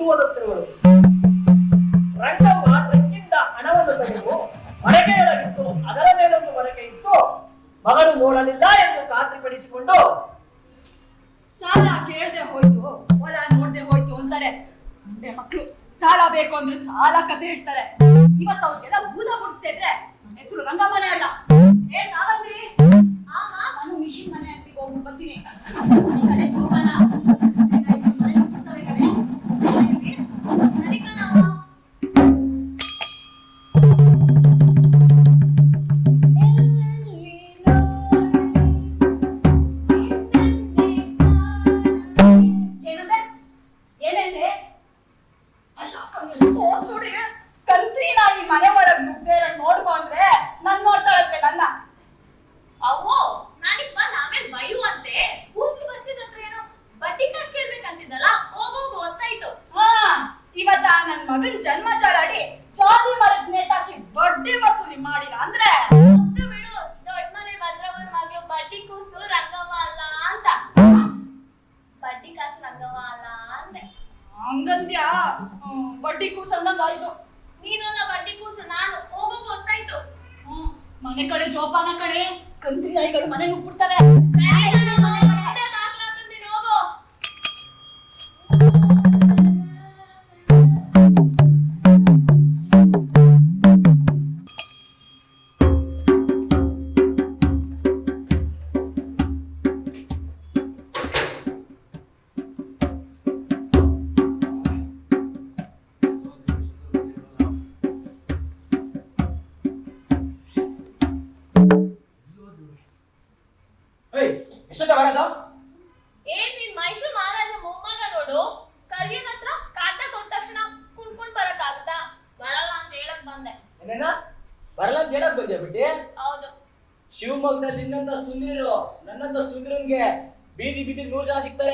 ಎದ್ದು ಓದುತ್ತಿರುವಳು ರಂಗಮ್ಮ ಟ್ರಕ್ಕಿಂದ ಹಣವನ್ನು ತೆಗೆದು ಮಡಕೆಯೊಳಗಿತ್ತು ಅದರ ಮೇಲೊಂದು ಮಡಕೆ ಇತ್ತು. ಮಗಳು ನೋಡಲಿಲ್ಲ ಎಂದು ಖಾತ್ರಿಪಡಿಸಿಕೊಂಡು, ಸಾಲ ಕೇಳದೆ ಹೋಯ್ತು, ಹೊಲ ನೋಡದೆ ಹೋಯ್ತು ಅಂತಾರೆ ಮಕ್ಕಳು ಸಾಲ ಬೇಕು ಅಂದ್ರೆ ಸಾಲ ಕತೆ ಹೇಳ್ತಾರೆ. ಇವತ್ತು ಅವ್ರಿಗೆಲ್ಲ ಬಟ್ಟಿ ಕೂಸು ಅಲ್ಲ ಅಂತ. ಬಟ್ಟಿ ಕಾಸು ರಂಗವಾಲ ಅಂದೆ ಹಂಗಂದ್ಯಾ? ಹ್ಮ್, ಬಡ್ಡಿ ಕೂಸ್ ಅಂದಂಗ ಆಯ್ತು ನೀನಲ್ಲ ಬಟ್ಟಿ ಕೂಸು ನಾನು ಹೋಗೋ ಗೊತ್ತಾಯ್ತು. ಹ್ಮ್, ಮನೆ ಕಡೆ ಜೋಪಾನ ಕಡೆ ಕಂತ್ರಿ ನಾಯಿಗಳು ಮನೆ ನುಗ್ಬಿಡ್ತವೆ ನೂರು ಜನ ಸಿಗ್ತಾರೆ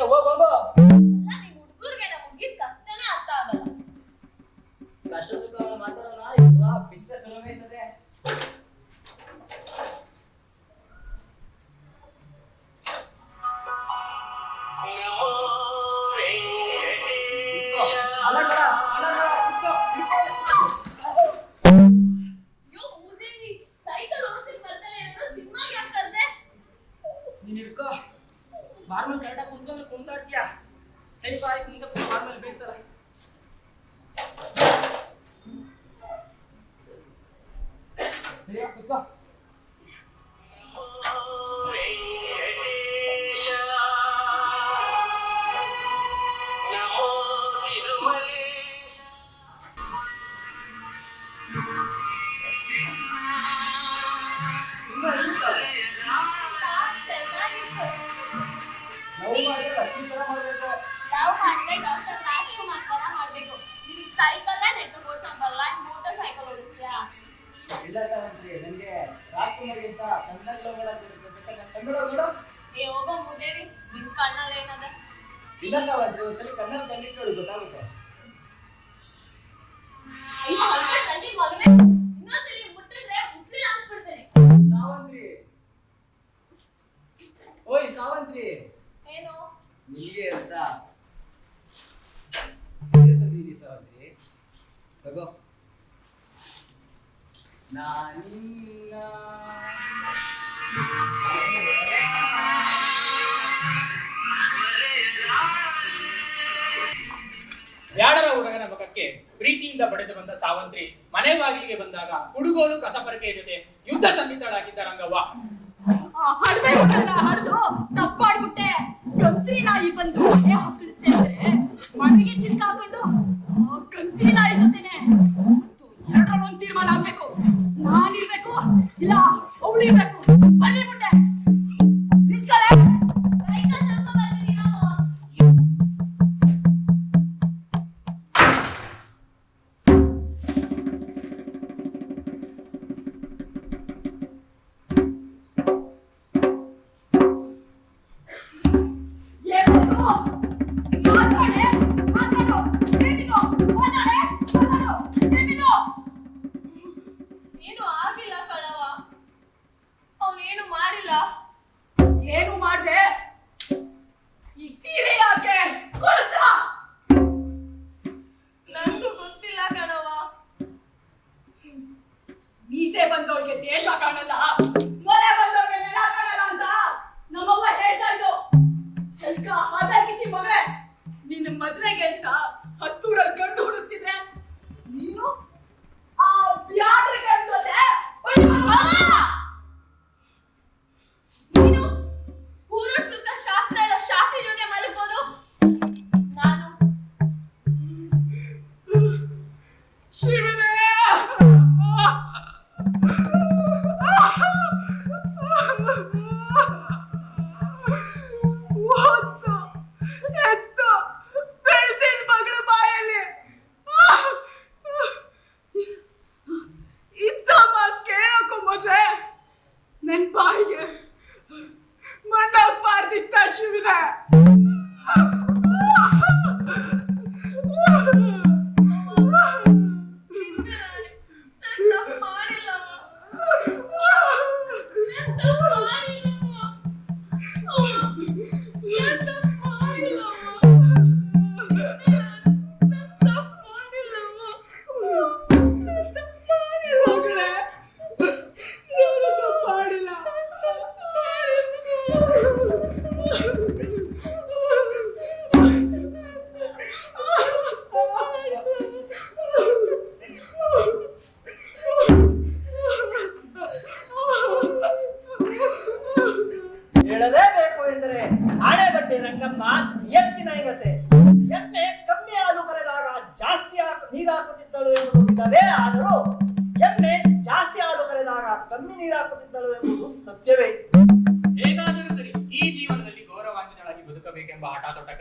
ವಿಲಾಸವಾದ್ರೆ ಒಂದ್ಸಲ ಕನ್ನಡ ತಂದಿಟ್ಟು ಗೊತ್ತಾಗುತ್ತೆ? ಸಾವಂತ್ರಿ. ಓಯ್ ಸಾವಂತ್ರಿ. ಏನು? ನಿಮಗೆ ಅಂತ ಸೀರೆ ಸಾವಂತ್ರಿ? ತಗೋ. ನಾನಿಲ್ಲ. ಎರಡರ ಹುಡುಗನ ಮುಖಕ್ಕೆ ಪ್ರೀತಿಯಿಂದ ಪಡೆದು ಬಂದ ಸಾವಂತ್ರಿ ಮನೆ ಬಾಗಿಲಿಗೆ ಬಂದಾಗ ಹುಡುಗೋಲು ಕಸಪರಕೆಯ ಜೊತೆ ಯುದ್ಧ ಸಂಹಿತಳಾಗಿದ್ದ ರಂಗವ್ವ. ತಪ್ಪಾಡ್ಬಿಟ್ಟೆ. ಕಂತ್ರಿ ನಾಯಿ ಬಂದು ಹಾಕಿಡುತ್ತೆ ಅಂದ್ರೆ ಮನೆಗೆ ಚಿಲ್ಕ ಹಾಕೊಂಡು ಕಂತ್ರಿ ನಾಯಿ ಜೊತೆನೆ. ಎರಡರ ಒಂದ್ ತೀರ್ಮಾನ ಆಗ್ಬೇಕು. ನಾನಿರ್ಬೇಕು, ಇಲ್ಲ, ಅವಳಿರ್ಬೇಕು. ಬರೀ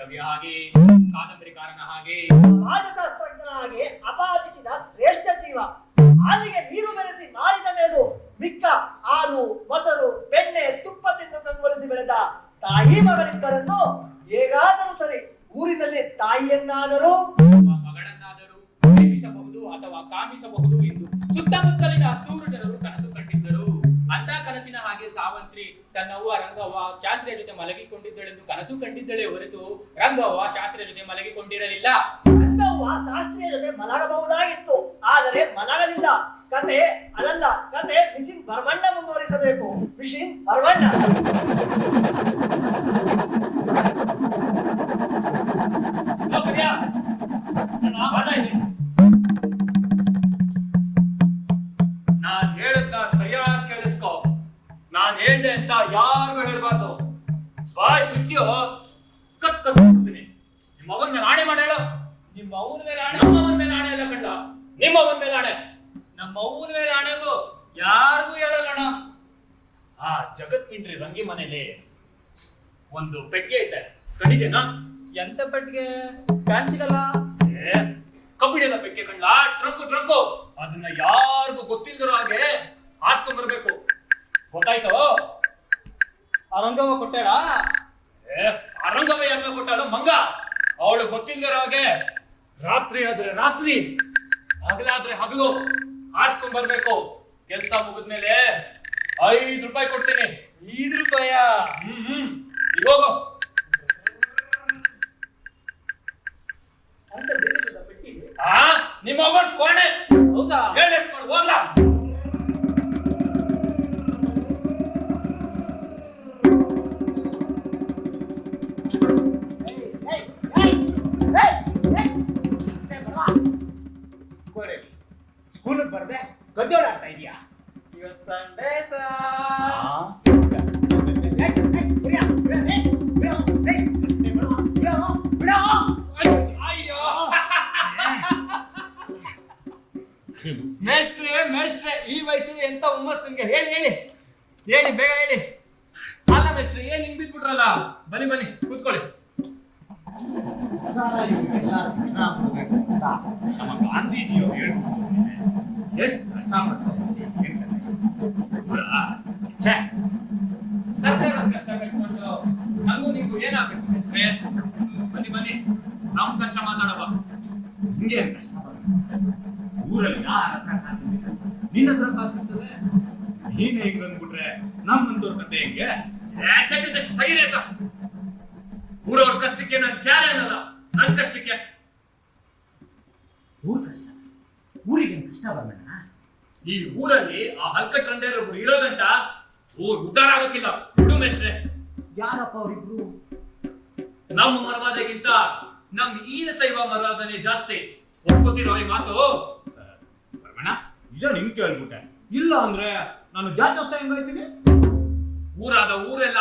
ಕವಿಯ ಹಾಗೆ ಕಾದಂಬರಿಕಾರನ ಹಾಗೆ. ಸಮಾಜಶಾಸ್ತ್ರಜ್ಞನ ಹಾಗೆ ಅಪಾಪಿಸಿದ ಶ್ರೇಷ್ಠ ಜೀವ. ಹಾಲಿಗೆ ನೀರು ಬೆರೆಸಿ ಮಾರಿದ ಮೇಲೂ ಮಿಕ್ಕ ಹಾಲು ಮೊಸರು ಬೆಣ್ಣೆ ತುಪ್ಪ ತಿಂದು ಕಂಗೊಳಿಸಿ ಬೆಳೆದ ತಾಯಿ ಮಗಳಿಬ್ಬರನ್ನು ಹೇಗಾದರೂ ಸರಿ ಊರಿನಲ್ಲಿ ತಾಯಿಯನ್ನಾದರೂ ಮಗಳನ್ನಾದರೂ ಪ್ರೇಮಿಸಬಹುದು ಅಥವಾ ಕಾಮಿಸಬಹುದು. ರಂಗವ್ವ ಶಾಸ್ತ್ರಿಯ ಜೊತೆ ಮಲಗಿಕೊಂಡಿದ್ದಳೆಂದು ಕನಸು ಕಂಡಿದ್ದಳೆ ಹೊರತು ರಂಗವ್ವ ಶಾಸ್ತ್ರಿಯ ಜೊತೆ ಮಲಗಿಕೊಂಡಿರಲಿಲ್ಲ. ರಂಗವ್ವ ಶಾಸ್ತ್ರಿಯ ಜೊತೆ ಮಲಗಬಹುದಾಗಿತ್ತು. ಆದರೆ ಮಲಗಲಿಲ್ಲ. ಕತೆ ಅದಲ್ಲ. ಕತೆ ಮಿಸಿನ್ ಬರ್ಮಣ್ಣ ಮುಂದುವರಿಸಬೇಕು. ಮಿಷಿನ್ ಬರ್ಮಣ್ಣ ಬಾಯ್ ಬಿಟ್ಟಿಯೋ ಕತ್ ಕತ್ ಬಿಡ್ತೀನಿ ನಿಮ್ಮ ಮಗನ್ ಮೇಲೆ ಆಣೆ ಮಾಡಿ ಹೇಳು. ನಿಮ್ಮ ಅವನ ಮೇಲೆ ಆಣೆ ನಮ್ಮ ಅವನ ಮೇಲೆ ಆಣೆ ಇಲ್ಲ ಕಂಡ ನಿಮ್ಮ ಅವನ ಮೇಲೆ ಆಣೆ. ನಮ್ಮ ಅವನ ಮೇಲೆ ಆಣೆಗೂ ಯಾರಿಗೂ ಹೇಳಲ್ಲಣ ಆ ಜಗತ್ ಮಿಂಡ್ರಿ ರಂಗಿ ಮನೇಲಿ ಒಂದು ಪೆಟ್ಟಿಗೆ ಐತೆ. ಕಂಡಿದ್ದೇನಾ ಎಂತ ಪೆಟ್ಟಿಗೆ? ಕಾಣಿಸಿಲ್ಲ ಕಬ್ಬಿಣದ ಪೆಟ್ಟಿಗೆ ಕಂಡ ಟ್ರಂಕು ಟ್ರಂಕು. ಅದನ್ನ ಯಾರಿಗೂ ಗೊತ್ತಿಲ್ದಿರೋ ಹಾಗೆ ಹಾಸ್ಕೊಂಡ್ ಬರ್ಬೇಕು. ಗೊತ್ತಾಯ್ತು? ಆ ರಂಗವ ಏ ಅರಂಗವ ಯಾಕೆ ಕೊಟ್ಟಾಳು ಮಂಗ. ಅವಳು ಗೊತ್ತಿಲ್ಲದಿರೋಗೆ ರಾತ್ರಿ ಆದ್ರೆ ರಾತ್ರಿ, ಹಗಲಾದ್ರೆ ಹಗಲು. ಆಡ್ಸ್ಕೊಂಡ್ ಬರ್ಬೇಕು. ಕೆಲ್ಸ ಮುಗಿದ್ಮೇಲೆ ಐದು ರೂಪಾಯಿ ಕೊಡ್ತೀನಿ. ಹುಮ್ಮಸ್ ನಿಮ್ಗೆ ಹೇಳಿ ಹೇಳಿ. ಹೇಳಿ ಬೇಗ ಹೇಳಿ. ಅಲ್ಲ ಮೇಸ್ಟ್ರಿ ಏನ್ ಹಿಂಗ್ ಬಿದ್ಬಿಟ್ರಲ್ಲ? ಬನ್ನಿ ಬನ್ನಿ ಕೂತ್ಕೊಳ್ಳಿ. ನಮ್ಮ ಗಾಂಧೀಜಿಯವರು ಹೇಳ್ಬಿಟ್ಟು ಎಷ್ಟು ಕಷ್ಟ ಸರ್ಕಾರ ಕಟ್ಕೊಂಡು ನಂಗೂ ನಿಮ್ಗೂ ಏನಾಗ್ಬೇಕು ಮೇಷ್ಟ್ರೆ ಬನ್ನಿ ಬನ್ನಿ. ಕಷ್ಟ ಹಿಂಗೆ ಕಷ್ಟ. ಊರಲ್ಲಿ ಯಾರ ಹತ್ರ ನಿನ್ನ ಹತ್ರ ಕಾಸಿರ್ತದೆ ನೀನ್ ಹೆಂಗ್ ಬಂದ್ಬಿಟ್ರೆ ಅಂದ್ಬಿಟ್ರೆ ನಮ್ಮಂತವ್ರ ಕತೆ ಹೆಂಗೆ? ಛೆ, ಊರವ್ರ ಕಷ್ಟಕ್ಕೆ ನಾನು ಕ್ಯಾರೆ ಅನ್ನಲ್ಲ. ನನ್ ಕಷ್ಟಕ್ಕೆ. ಊರ್ ಕಷ್ಟ? ಊರಿಗೆ ಕಷ್ಟ ಬರ್ಬೇಡ? ಈ ಊರಲ್ಲಿ ಆ ಹಲ್ಕ ಒಬ್ರು ಇರೋದಂಟ ಊರ್ ಉದ್ಧಾರ ಆಗೋಕ್ಕಿಲ್ಲ. ಹುಡು ಮೇಷ್ಟ್ರೆ. ಯಾರಪ್ಪ ಅವ್ರಿಬ್ರು? ನಮ್ಮ ಮರವಾದಗಿಂತ ನಮ್ ಈ ಶೈವ ಮರವಾದನೆ ಜಾಸ್ತಿ. ಒಪ್ಕೋತಿರೋ ಈ ಮಾತು? ಬರ್ಬೇಡ. ಇಲ್ಲ ನಿಮ್ ಕೇಳ್ಬಿಟ್ಟೆ. ಇಲ್ಲ ಅಂದ್ರೆ ನಾನು ಜಾತಸ್ಥ ಹೆಂಗಾಯ್ತೀನಿ ಊರಾದ ಊರೆಲ್ಲ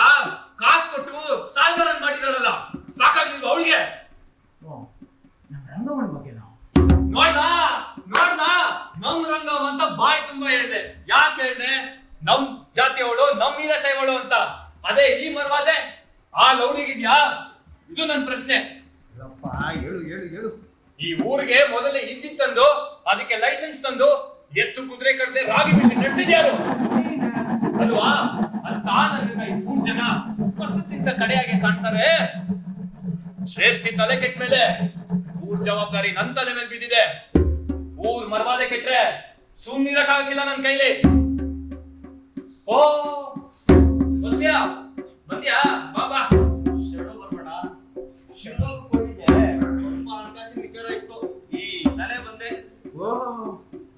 ಕಾಸು ಕೊಟ್ಟು ಸಾಲ್ಗಾರನ್ ಮಾಡಿರಲ್ಲ ಸಾಕಾಗಿಲ್ವ ಅವಳಿಗೆ? ನಮ್ಮ ರಂಗವನ್ ಬಗ್ಗೆ ನಾವು ನೋಡ್ದ ನೋಡ್ದ ನಮ್ ರಂಗವ್ ಅಂತ ಬಾಯಿ ತುಂಬಾ ಹೇಳ್ದೆ. ಯಾಕೆ ಹೇಳ್ದೆ? ನಮ್ ಜಾತಿಯವಳು ನಮ್ ವೀರ ಶೈವಳು ಅಂತ. ಅದೇ ಈ ಮರವಾದೆ ಆ ಲೌಡಿಗಿದ್ಯಾ? ಇದು ನನ್ ಪ್ರಶ್ನೆ. ಹೇಳು ಹೇಳು ಹೇಳು. ಈ ಊರಿಗೆ ಮೊದಲೇ ಇಂಜಿನ್ ತಂದು ಅದಕ್ಕೆ ಲೈಸೆನ್ಸ್ ತಂದು ಎತ್ತು ಕುದುರೆ ಕಡ್ದೆ ರಾಗಿ ಮಿಷನ್ ನಡೆಸಿದ್ಯಾರು ಅಲ್ವಾ? ಅಲ್ಲಿ ನನ್ನ ಈ ಮೂರ್ ಜನ ಕಸದಿಂದ ಕಡೆಯಾಗಿ ಕಾಣ್ತಾರೆ. ಶ್ರೇಷ್ಠಿ ತಲೆ ಕೆಟ್ಟ ಮೇಲೆ ಊರ್ ಜವಾಬ್ದಾರಿ ನನ್ ತಲೆ ಮೇಲೆ ಬಿದ್ದಿದೆ ಊರ್ ಮರವಾದೆ ಕೆಟ್ರೆ ಸುಮ್ನಿರಕ್ಕಾಗಿಲ್ಲ ನನ್ ಕೈಲಿ. ಓ, ಬಸ್ಯಾ, ಬಂದ್ಯಾ? ಬಾ ಬಾ.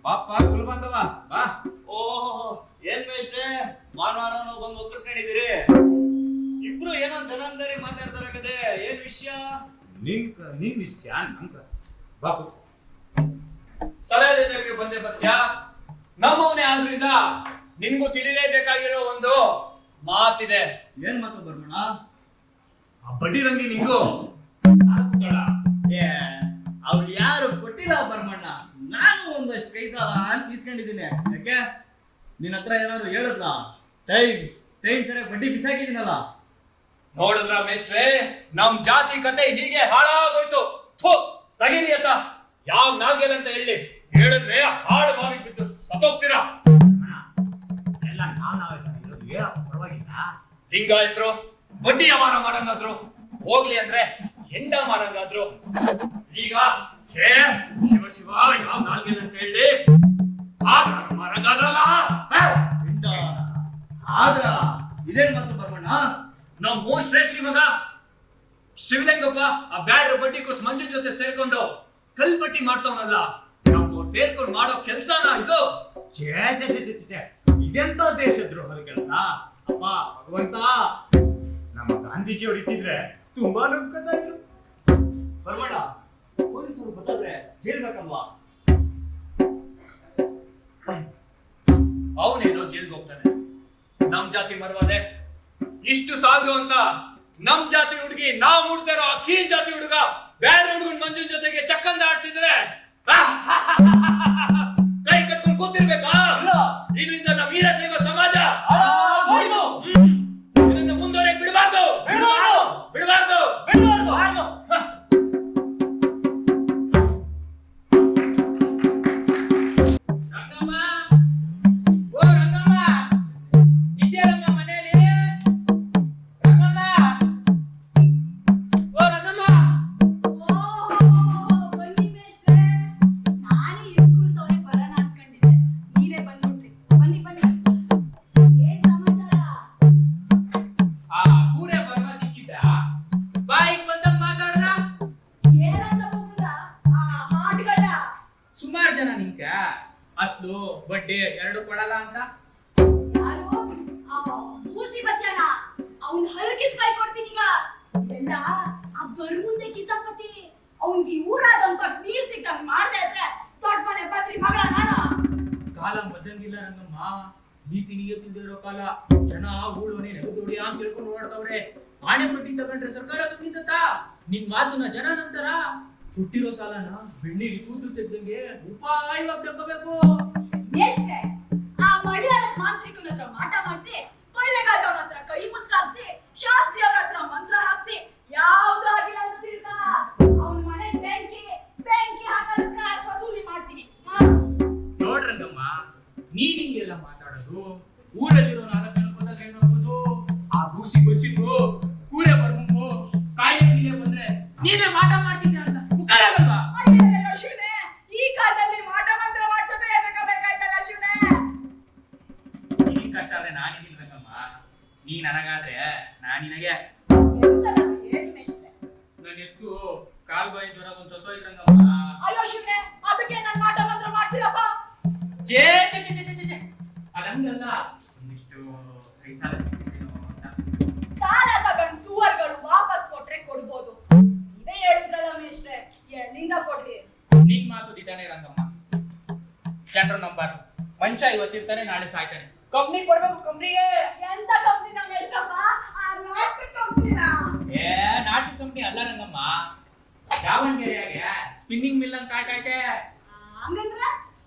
ಪಾಪ ಕುಲ್ಬಂದವ ಬಾ. ಓಹೋ ಏನ್ ಮೇಷ್ಟ್ರೆ ಭಾನುವಾರ ನಾವು ಬಂದು ಒಕ್ಕರ್ಸ್ಕೊಂಡಿದ್ದೀರಿ ಇಬ್ರು ಏನೋ ಜನಂದರಿ ಮಾತಾಡ್ತಾರೆ ಕದೆ ಏನ್ ವಿಷಯ? ನಿನ್ ನಿನ್ ವಿಷಯ ನಮ್ ಬಾಪು ಬಾ ಕೂತ್ಕೋ. ಸಲಹೆ ಬಂದೆ ಬಸ್ಯ ನಮ್ಮವನೇ ಆದ್ರಿಂದ ನಿನ್ಗೂ ತಿಳಿಲೇಬೇಕಾಗಿರೋ ಒಂದು ಮಾತಿದೆ. ಏನ್ ಮಾತು ಬರ್ಮಣ ಆ ಬಡ್ಡಿ ರಂಗಿ ನಿಂಗು ಸಾಕು ಏ ಅವ್ರು ಯಾರು ಕೊಟ್ಟಿಲ್ಲ ಬರ್ಮಣ್ಣ? ನಾನು ಒಂದಷ್ಟು ಕೈ ಸಾಲ ಅಂತ ಇಸ್ಕೊಂಡಿದ್ದೀನಿ. ಯಾಕೆ? ನಿನ್ನ ಹತ್ರ ಏನಾದ್ರು ಹೇಳದ್ಲ? ಟೈಮ್ ಟೈಮ್ ಸರಿಯಾಗಿ ಬಡ್ಡಿ ಬಿಸಾಕಿದ್ದೀನಲ್ಲ. ನೋಡಿದ್ರ ಮೇಷ್ಟ್ರೆ ನಮ್ ಜಾತಿ ಕತೆ ಹೀಗೆ ಹಾಳಾಗೋಯ್ತು. ಥು ತಗಿರಿ ಅತ್ತ. ಯಾವ ನಾಲ್ಗೆಲ್ ಅಂತ ಹೇಳಿ. ಹೇಳಿದ್ರೆ ಹಾಳು ಬಾವಿ ಬಿದ್ದು ಸತ್ತೋಗ್ತೀರಾ? ಎಲ್ಲ ನಾವ್ ನಾವೇ ಇರೋದು ಪರವಾಗಿಲ್ಲ. ಲಿಂಗಾಯತ್ರು ಬಡ್ಡಿ ವ್ಯವಹಾರ ಮಾಡಂಗಾದ್ರು ಹೋಗ್ಲಿ ಅಂದ್ರೆ ಹೆಂಡ ಮಾರಂಗಾದ್ರು ಈಗ ಛೇ ಶಿವ ಶಿವ ಯಾವ ನಾಲ್ಗೆಲ್ ಅಂತ ಹೇಳಿ. ಆಗ ಮಾರಂಗಾದ್ರಲ್ಲ? ಆದ್ರ ಇದೇನ್ ಮಾತು ಬರ್ಮಣ್ಣ? ನಮ್ಮ ಶ್ರೇಷ್ಠಿ ಮಗ ಶಿವಲಿಂಗಪ್ಪ ಆ ಬ್ಯಾಡ್ರ ಬಟ್ಟಿ ಕೂಸ್ ಮಂಜು ಜೊತೆ ಸೇರ್ಕೊಂಡು ಕಲ್ ಬಟ್ಟಿ ಮಾಡ್ತಾವನಲ್ಲ. ನಾವು ಸೇರ್ಕೊಂಡು ಮಾಡೋ ಕೆಲ್ಸನ ಇದು. ಛೇ ಛೇ ಛೇ ಛೇ, ಇದೆಂತ ದೇಶದ್ರೋಹದ ಕೆಲಸ? ಅಪ್ಪ ಭಗವಂತ. ನಮ್ಮ ಗಾಂಧೀಜಿಯವ್ರು ಇಟ್ಟಿದ್ರೆ ತುಂಬಾ ನಂಬ್ಕೊತಾ ಇದ್ರು. ಪೊಲೀಸರು ಗೊತ್ತಾದ್ರೆ ಜೈಲ್ ಬೇಕಲ್ವಾ? ಅವನೇನೋ ಜೈಲ್ಗೆ ಹೋಗ್ತಾನೆ. ನಮ್ ಜಾತಿ ಮರವಾದೆ. ಇಷ್ಟು ಸಾಲು ಅಂತ ನಮ್ ಜಾತಿ ಹುಡುಗಿ ನಾವ್ ಮುಡ್ತಾರೋ ಆ ಕೀಳ್ ಜಾತಿ ಹುಡುಗ ಬೇರೆ ಹುಡುಗನ್ ಮಂಜು ಜೊತೆಗೆ ಚಕ್ಕಂದ ಆಡ್ತಿದ್ರೆ ಕೈ ಕಟ್ಕೊಂಡು ಕೂತಿರ್ಬೇಕಾ. ಇದರಿಂದ ನಮ್ಮ ವೀರಶೈವ ಅಷ್ಟು ಬಡ್ಡಿ ಎರಡು ಕೊಡಲ್ಲ ಅಂತ? ಯಾರು? ಆ ಮೂಸಿ ಬಸ್ಯಾನ? ಅವ್ನ್ ಹಲಕಿತ್ ಕೈ ಕೊಡ್ತೀನಿ ಈಗ. ಇದೆಲ್ಲ ಆ ಬರ್ ಮುಂದೆ ಕಿತಾಪತಿ ಅವ್ನ್ಗೆ ಈ ಒಂದ್ ನೀರ್ ಸಿಕ್ಕಂಗ್ ಮಾಡ್ದೆ ಇದ್ರೆ ದೊಡ್ಡ ಮನೆ ಬದ್ರಿ ಮಗಳ ನಾನು. ಕಾಲ ರಂಗಮ್ಮ ನೀತಿ ಕಾಲ. ಜನ ಊಳೋನೆ ನೆಗದೋಡಿ ಅಂತ ತಿಳ್ಕೊಂಡು ಓಡ್ತವ್ರೆ ಆಣೆ ಬಡ್ಡಿ ತಗೊಂಡ್ರೆ ಸರ್ಕಾರ ಸುಮ್ಮನಿತ್ತ ನಿನ್ ಮಾತನ್ನ ಜನ ನಂಬ್ತಾರ? ಹುಟ್ಟಿರೋ ಸಾಲನ ಬೆಳ್ಳಿಗೆ ಕೂತು ತೆಗ್ದಂಗೆ ಉಪಾಯವಾಗಿ ತಗೋಬೇಕು ಎಷ್ಟೇ? ಆ ಮಡಿಯಾಳದ ಮಾಂತ್ರಿಕನ ಹತ್ರ ಮಾಟ ಮಾಡಿಸಿ ಕೊಳ್ಳೆಗಾದವನ ಕಾಲ್ ಬಾಯಿ ಜ್ವರ ಒಂದು ಸತ್ತೋಯ್ತು ರಂಗಮ್ಮ. ಅಯ್ಯೋ ಅದಕ್ಕೆ ನಾನು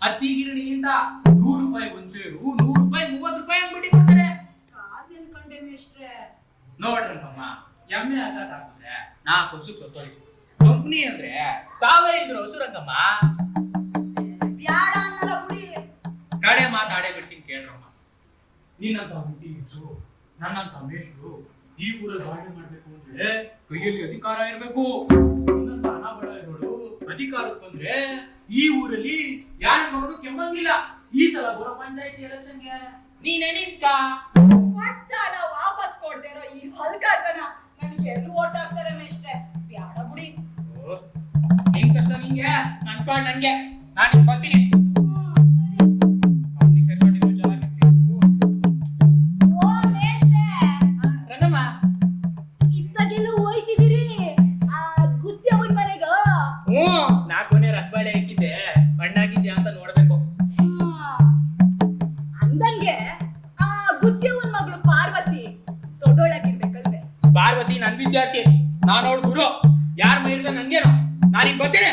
ಹತ್ತಿ ಗಿರಣಿಯಿಂದ ನೂರು ರೂಪಾಯಿ ಒಂದು ಸೇರು ನೂರು ರೂಪಾಯಿ ಮೂವತ್ತು ರೂಪಾಯಿ ಅಂದ್ಬಿಟ್ಟು ಕೊಡ್ತಾರೆ. ಕಾಸು ಅನ್ಕೊಂಡೆ ಮೇಷ್ಟ್ರೆ ನೋಡ್ರಂಗಮ್ಮ ಎಮ್ಮೆ ಹಸ ಹಾಕಿದ್ರೆ ನಾಲ್ಕು ವರ್ಷಕ್ಕೆ ಸತ್ತೋಯ್ತು. ಕಂಪ್ನಿ ಅಂದ್ರೆ ಸಾವಿರ ಇದ್ರು ಹಸುರಂಗಮ್ಮ ಬ್ಯಾಡ ಅನ್ನಲ್ಲ ಬಿಡಿ ಕಡೆ ಮಾತಾಡೇ ಬಿಡ್ತೀನಿ ಕೇಳ್ರಮ್ಮ. ನೀನಂತ ಹುಟ್ಟಿ ಇದ್ರು ನನ್ನಂತ ಮೇಷ್ಟ್ರು ಈ ಊರ ಗಾಳಿ ಮಾಡ್ಬೇಕು ಅಂದ್ರೆ ಕೈಯಲ್ಲಿ ಅಧಿಕಾರ ಇರ್ಬೇಕು. ನಿನ್ನಂತ ಹಣ ಬಡ ಇರೋಳು ಅಧಿಕಾರಕ್ಕೆ ಬಂದ್ರೆ ಈ ಊರಲ್ಲಿ ಯಾರು ಮಗನು ಕೆಮ್ಮಂಗಿಲ್ಲ. ಈ ಸಲ ಬರೋ ಪಂಚಾಯತಿ ಎಲೆಕ್ಷನ್ಗೆ. ನೀನೇ ನಿಂತ ಸಾಲ ವಾಪಸ್ ಕೊಡ್ದೇ ಇರೋ ಈ ಹಲ್ಕ ಜನ ನನಗೆ ಎಲ್ಲೂ ಓಟ್ ಹಾಕ್ತಾರೆ ಮೇಷ್ಟ್ರೆ. ಬ್ಯಾಡ ಬಿಡಿ. ನಿನ್ ಕಷ್ಟ ನಿಂಗೆ ನನ್ ಪಾಡ್ ನಂಗೆ. ನಾನು ಬರ್ತೀನಿ ವಿದ್ಯಾರ್ಥಿ ನಾನು ಅವಳು ಗುರು. ಯಾರ ಮೈಲಿದ ನನ್ಗೇನು ನಾನೀಗ ಬರ್ತೀನಿ.